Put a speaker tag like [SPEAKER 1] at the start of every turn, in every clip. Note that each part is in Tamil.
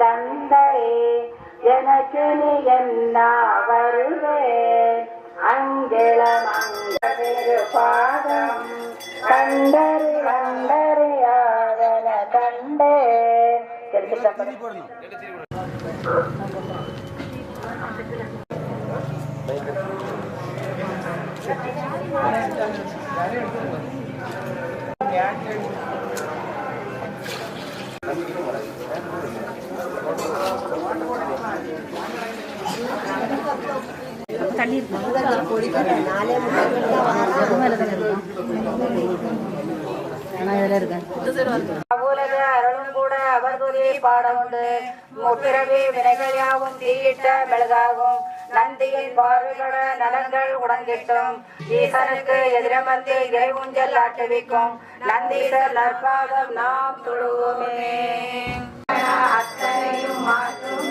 [SPEAKER 1] நந்தை எனக்கு நீ என்ன வருவே? அங்கிள மங்கிரு பாதம். கண்டறி கண்டறியாதன கண்டே. தெரிஞ்சுக்கப்படும் அவ்வுலக அருளும் கூட பாட உண்டு முப்பிறவி வினைகள் யாவும் தீயிட்ட மெழுகாகும் நந்தியின் பார்வைகள நலன்கள் உடங்கிட்டும் ஈசனுக்கு எதிரமர்த்தி இறைவுஞ்சல் ஆட்டுவிக்கும் நந்தீசர் நற்பாதம் நாம் தொழுவோமே அத்தனையும் மாற்றும்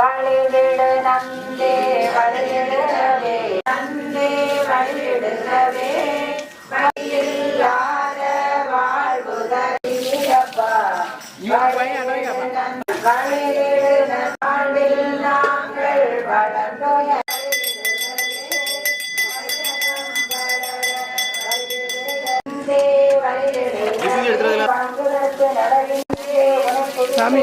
[SPEAKER 1] வழிவிடு நந்தே வழிவிடுகவே நந்தே வழிவிடுகவே வழியில்லாத வாழ்வு தருகிறப்பா. வழிவிடு வாழ்வில் நாங்கள் வளர்ந்தோய
[SPEAKER 2] சாமி,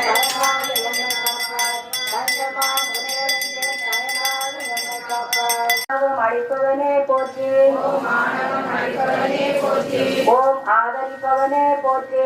[SPEAKER 1] ஓம் ஆதரிப்பவனே போற்றே